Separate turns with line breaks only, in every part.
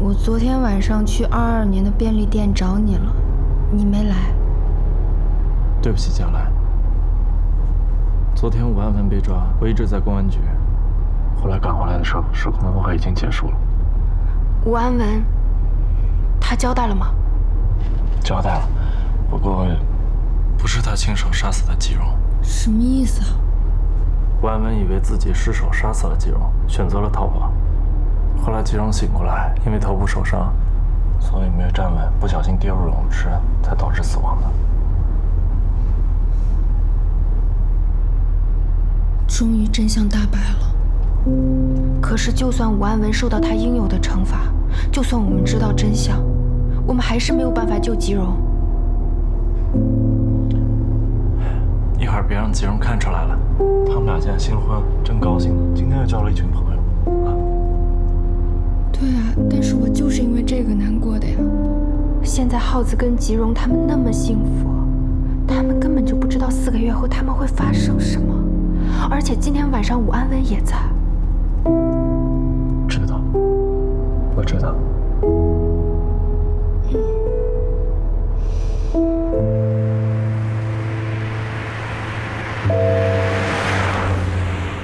我昨天晚上去二二年的便利店找你了，你没来。
对不起，佳兰。昨天武安文被抓，我一直在公安局。后来赶回来的时候，失控的谋害已经结束了。
武安文，他交代了吗？
交代了，不过不是他亲手杀死的季荣。
什么意思啊？
武安文以为自己失手杀死了季荣，选择了逃跑。后来吉荣醒过来，因为头部受伤，所以没有站稳，不小心跌入泳池，才导致死亡的。
终于真相大白了。可是，就算武安文受到他应有的惩罚，就算我们知道真相，我们还是没有办法救吉荣。
一会儿别让吉荣看出来了。他们俩现在新婚，真高兴呢。今天又交了一群朋友。啊，
对啊，但是我就是因为这个难过的呀。现在耗子跟吉荣他们那么幸福，他们根本就不知道四个月后他们会发生什么。而且今天晚上武安文也在。
知道，我知道。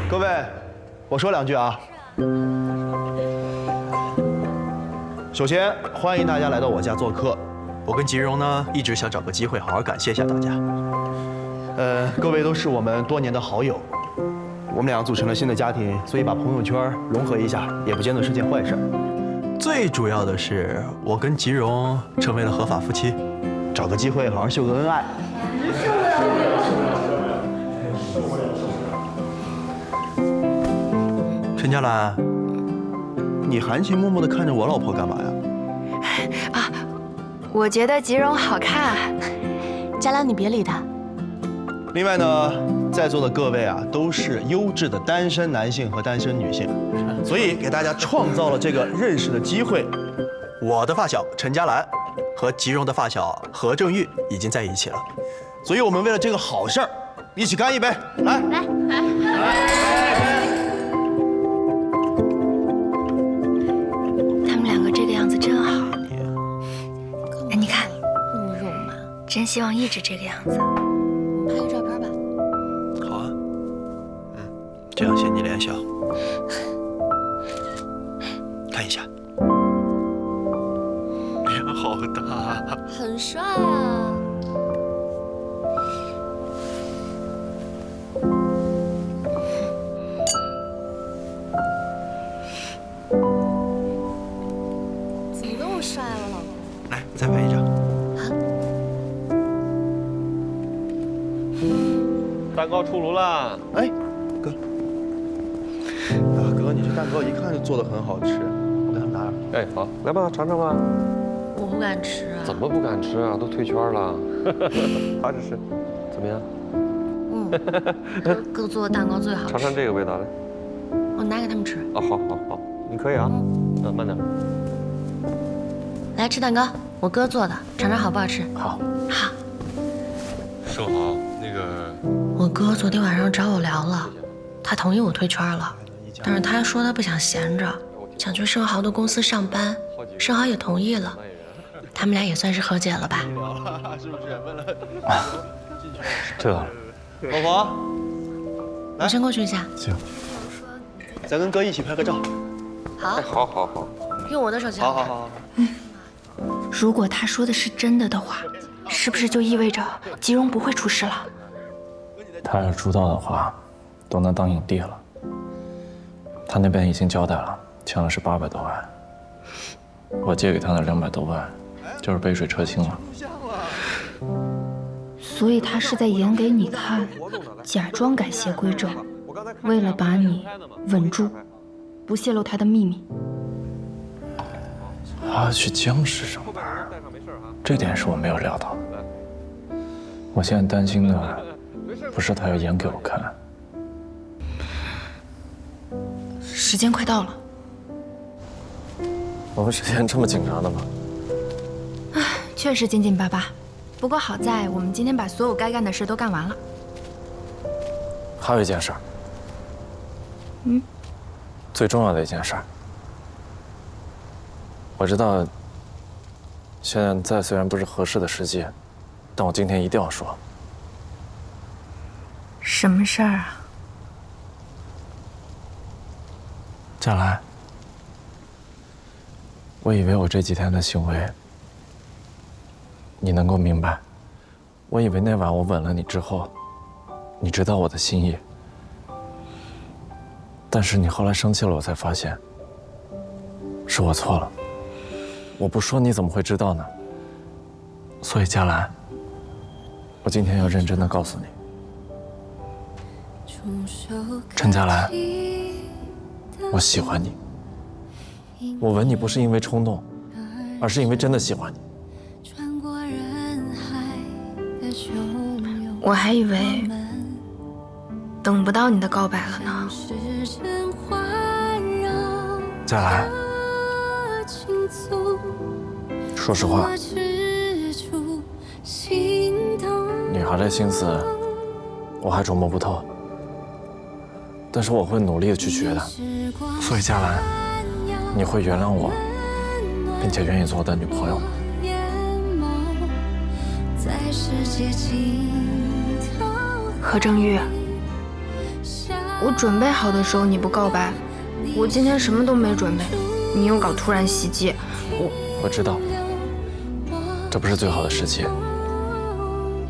各位，我说两句啊。首先，欢迎大家来到我家做客。我跟吉荣呢，一直想找个机会好好感谢一下大家。呃，各位都是我们多年的好友，我们俩组成了新的家庭，所以把朋友圈融合一下，也不见得是件坏事。最主要的是，我跟吉荣成为了合法夫妻，找个机会好好秀个恩爱。陈佳兰，你含情脉脉的看着我老婆干嘛呀？
啊我觉得吉荣好看。
佳兰，你别理他。
另外呢，在座的各位啊，都是优质的单身男性和单身女性，所以给大家创造了这个认识的机会。我的发小陈佳兰和吉荣的发小何正玉已经在一起了，所以我们为了这个好事儿，一起干一杯，来。
真希望一直这个样子。
拍个照片吧。
好啊，嗯，这样显你脸小。看一下，脸好大。
很帅啊。怎么那么帅啊，老公？
来，再拍一张。
蛋糕出炉了，
哎，哥，啊哥，你这蛋糕一看就做的很好吃，我给他们拿点。
哎，好，来吧，尝尝吧。
我不敢吃啊。
怎么不敢吃啊？都退圈了。还是吃，怎么样？
嗯，哥哥做的蛋糕最好
尝尝。这个味道来。
我拿给他们吃。
哦，好好好，你可以啊。嗯，慢点。
来吃蛋糕，我哥做的，尝尝好不好吃？
好，
哥昨天晚上找我聊了，他同意我退圈了，但是他说他不想闲着，想去盛豪的公司上班，盛豪也同意了，他们俩也算是和解了吧？
是不是？问了。
这
老婆，
我先过去一下。
行。
咱跟哥一起拍个照。
好
哎，，好好好。
用我的手机。
好好好好。
如果他说的是真的的话，是不是就意味着吉荣不会出事了？
他要出道的话，都能当影帝了。他那边已经交代了，欠了是八百多万，我借给他的两百多万，就是杯水车薪了。
所以他是在演给你看，假装改邪归正，为了把你稳住，不泄露他的秘密。
他要去江市上班，这点是我没有料到的。我现在担心的不是他要演给我看，
时间快到了，
我们时间这么紧张的吗？
确实紧紧巴巴。不过好在我们今天把所有该干的事都干完了。
还有一件事儿，
嗯，
最重要的一件事儿，我知道，现在虽然不是合适的时机，但我今天一定要说。
什么事儿啊？
佳兰，我以为我这几天的行为，你能够明白。我以为那晚我吻了你之后，你知道我的心意。但是你后来生气了，我才发现，是我错了。我不说你怎么会知道呢？所以佳兰，我今天要认真的告诉你，陈佳兰，我喜欢你。我吻你不是因为冲动，而是因为真的喜欢你。
我还以为等不到你的告白了呢。
佳兰，说实话，女孩的心思我还琢磨不透，但是我会努力的去学的。所以佳兰，你会原谅我，并且愿意做我的女朋友吗？
何正玉，我准备好的时候你不告白，我今天什么都没准备，你又搞突然袭击，我
我知道，这不是最好的时机，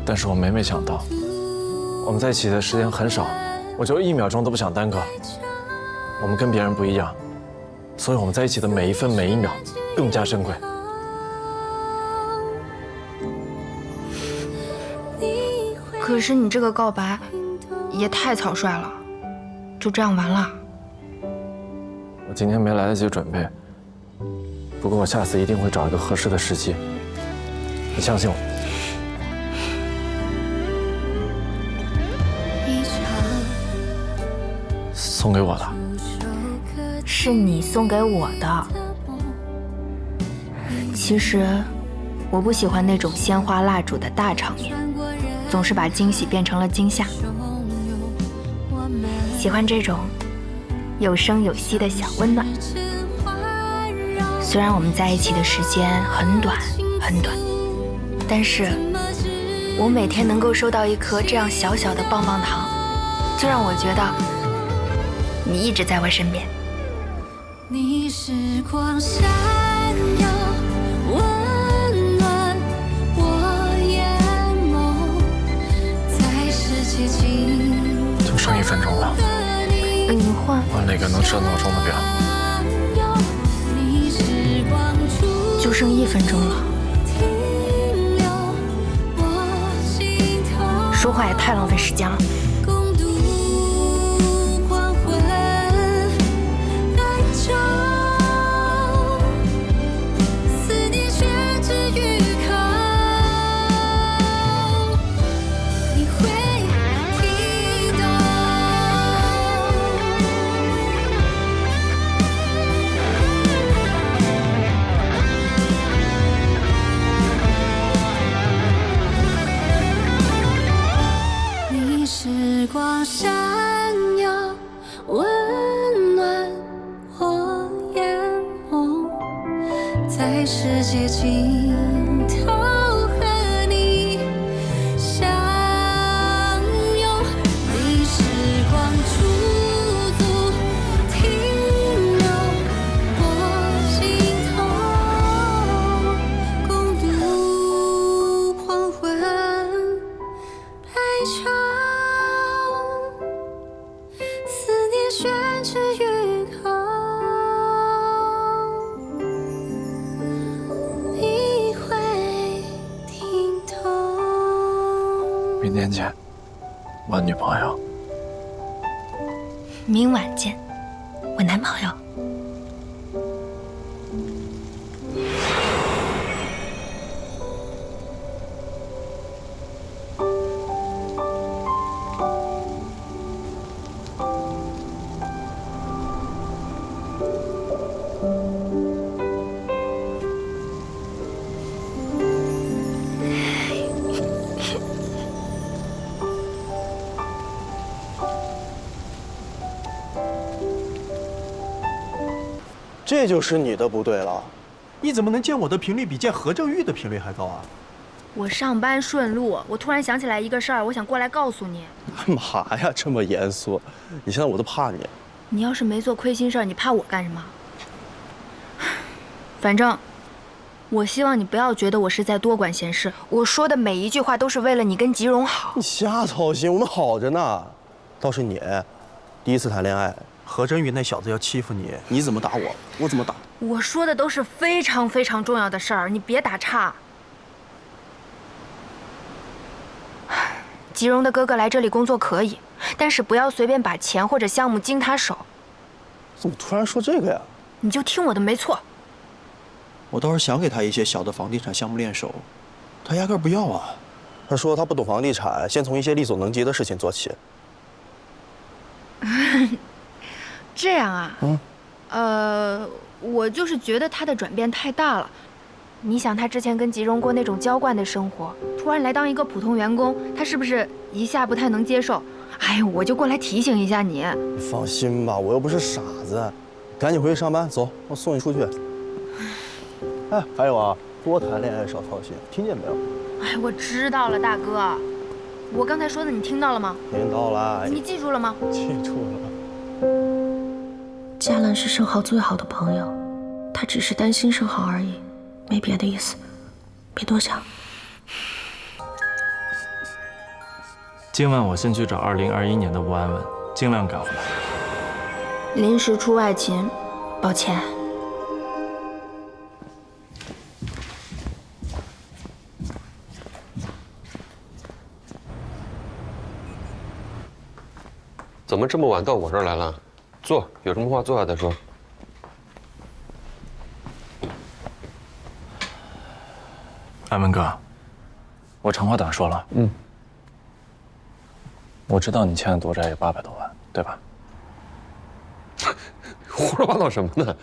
但是我每每想到，我们在一起的时间很少，我就一秒钟都不想耽搁。我们跟别人不一样，所以我们在一起的每一分每一秒更加珍贵。
可是你这个告白也太草率了，就这样完了。
我今天没来得及准备，不过我下次一定会找一个合适的时机。你相信我。送给我的，
是你送给我的。其实我不喜欢那种鲜花蜡烛的大场面，总是把惊喜变成了惊吓。喜欢这种有声有息的小温暖。虽然我们在一起的时间很短很短，但是我每天能够收到一颗这样小小的棒棒糖，就让我觉得。你一直在我身边。你是光闪耀，温暖我眼眸，在世界尽
就剩一分钟了，
那你换
换了一个能设闹钟的表。
就剩一分钟了，说话也太浪费时间了。
女朋友。
明晚见，
这就是你的不对了，你怎么能见我的频率比见何正玉的频率还高啊？
我上班顺路，我突然想起来一个事儿，我想过来告诉你。
干嘛呀？这么严肃？你现在我都怕你。
你要是没做亏心事儿，你怕我干什么？反正，我希望你不要觉得我是在多管闲事。我说的每一句话都是为了你跟吉荣好。
你瞎操心，我们好着呢。倒是你，第一次谈恋爱，
何真宇那小子要欺负你，
你怎么打我，我怎么打。
我说的都是非常非常重要的事儿，你别打岔。吉荣的哥哥来这里工作可以，但是不要随便把钱或者项目经他手。
怎么突然说这个呀？
你就听我的，没错。
我倒是想给他一些小的房地产项目练手，他压根儿不要啊。
他说他不懂房地产，先从一些力所能及的事情做起。
这样啊？嗯。呃，我就是觉得他的转变太大了。你想，他之前跟吉荣过那种娇惯的生活，突然来当一个普通员工，他是不是一下不太能接受？哎，我就过来提醒一下你。
你放心吧，我又不是傻子，赶紧回去上班。走，我送你出去。哎，还有啊，多谈恋爱少操心，听见没有？
哎，我知道了，大哥。我刚才说的你听到了吗？
听到了。
你记住了吗？
记住了。
嘉兰是盛豪最好的朋友，他只是担心盛豪而已。没别的意思，别多想。
今晚我先去找二零二一年的吴安文，尽量赶回来。
临时出外勤，抱歉。
怎么这么晚到我这儿来了？坐，有什么话坐下再说。
安文哥，我长话短说了。嗯，我知道你欠的赌债有八百多万，对吧？
胡说八道什么呢？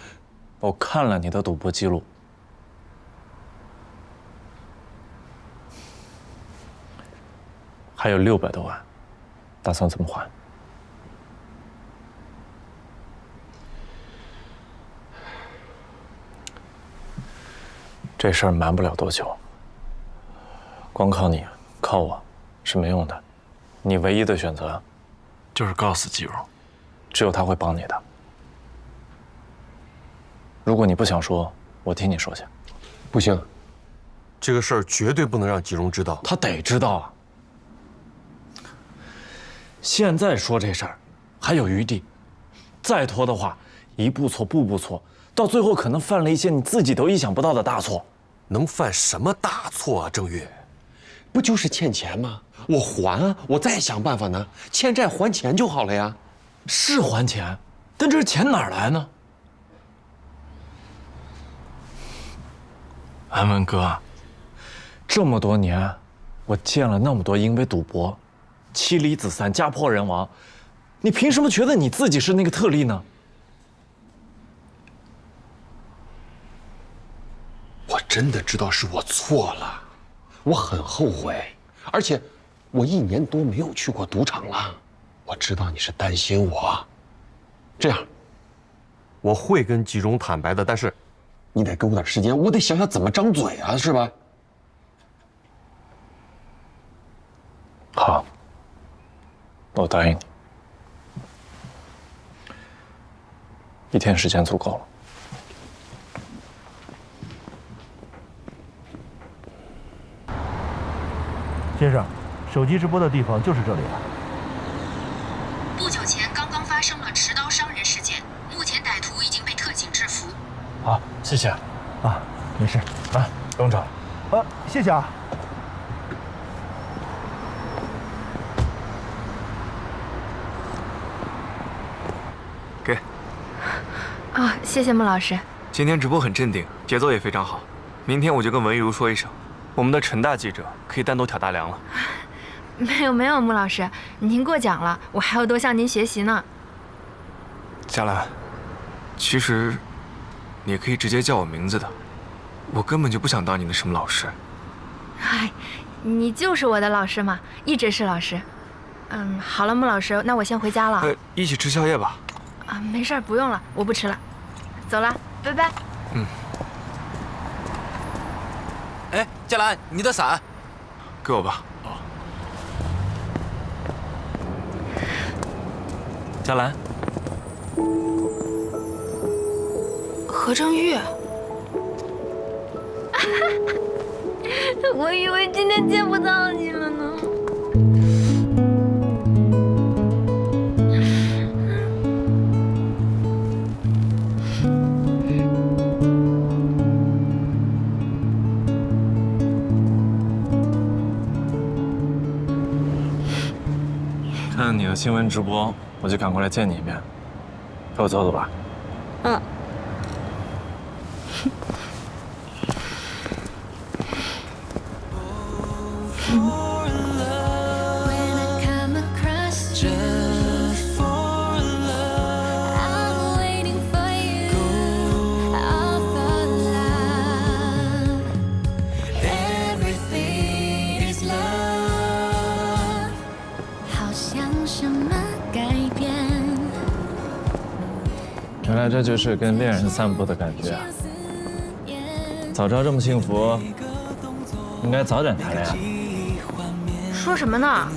我看了你的赌博记录，还有六百多万，打算怎么还？这事儿瞒不了多久。光靠你，靠我，是没用的。你唯一的选择，就是告诉季荣，只有他会帮你的。如果你不想说，我替你说下。
不行，这个事儿绝对不能让季荣知道。
他得知道啊！现在说这事儿，还有余地。再拖的话，一步错，步步错，到最后可能犯了一些你自己都意想不到的大错。
能犯什么大错啊，郑月？不就是欠钱吗？我还啊，我再想办法呢。欠债还钱就好了呀。
是还钱，但这钱哪儿来呢？安文哥，这么多年，我见了那么多因为赌博，妻离子散、家破人亡，你凭什么觉得你自己是那个特例呢？
我真的知道是我错了。我很后悔，而且我一年多没有去过赌场了。我知道你是担心我，这样我会跟季荣坦白的，但是你得给我点时间，我得想想怎么张嘴啊，是吧？
好，我答应你，一天时间足够了。
先生，手机直播的地方就是这里了。
不久前刚刚发生了持刀伤人事件，目前歹徒已经被特警制服。
好，谢谢。
啊，没事。
啊，不用找
了。啊，谢谢啊。
给。
啊，谢谢穆老师。
今天直播很镇定，节奏也非常好。明天我就跟文玉如说一声。我们的陈大记者可以单独挑大梁了。
没有没有，穆老师，您过奖了，我还要多向您学习呢。
佳兰，其实你可以直接叫我名字的，我根本就不想当你的什么老师。
嗨，你就是我的老师嘛，一直是老师。嗯，好了，穆老师，那我先回家了。呃，
一起吃宵夜吧。
啊，没事，不用了，我不吃了，走了，拜拜。嗯。
哎，佳兰，你的伞，
给我吧。
哦佳兰，
何正玉，我以为今天见不到你了呢。
有新闻直播，我就赶过来见你一面。陪我走走吧。
嗯。
这就是跟恋人散步的感觉啊！早知道这么幸福，应该早点谈恋爱，
说什么呢？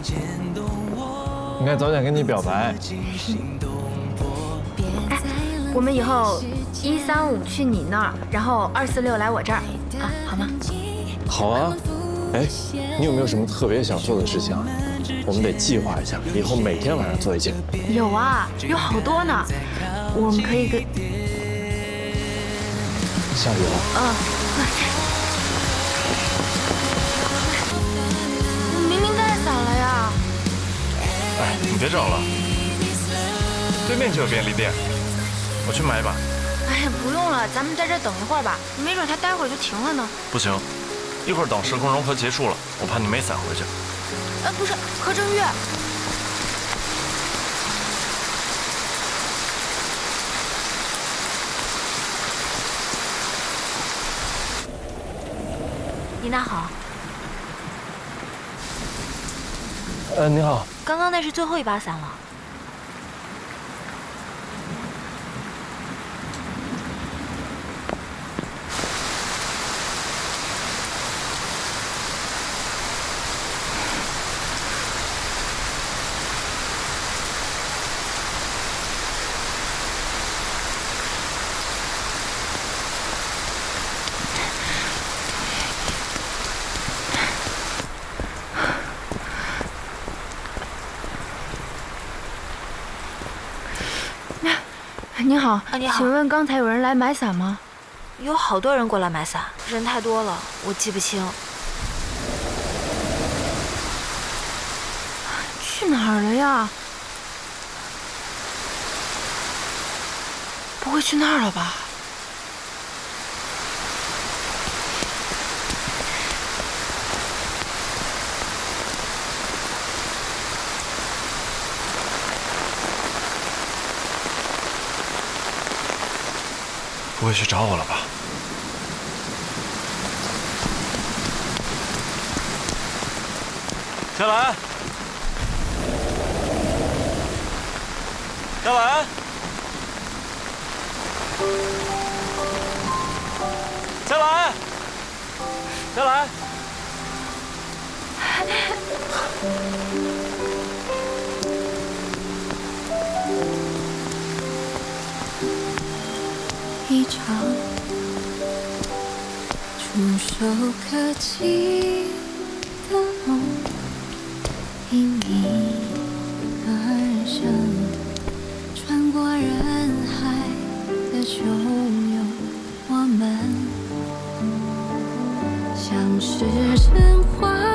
应该早点跟你表白。
哎，我们以后一三五去你那儿，然后二四六来我这儿，啊，好吗？
好啊。哎，你有没有什么特别想做的事情啊？我们得计划一下，以后每天晚上做一件。
有啊，有好多呢。我们可以跟……
下雨了。
嗯。明明带伞了呀。
哎，你别找了，对面就有便利店，我去买一把。
哎呀，不用了，咱们在这等一会儿吧，没准它待会儿就停了呢。
不行，一会儿等时空融合结束了，我怕你没伞回去。
哎，不是，何正月。你那好。
呃，你好。
刚刚那是最后一把伞了。你好，
你好，
请问刚才有人来买伞吗？
有好多人过来买伞，人太多了，我记不清。
去哪儿了呀？不会去那儿了吧？
不会去找我了吧？
佳兰，佳兰，佳兰，佳兰。
触手可及的梦，因你而生，穿过人海的汹涌，我们像是神话。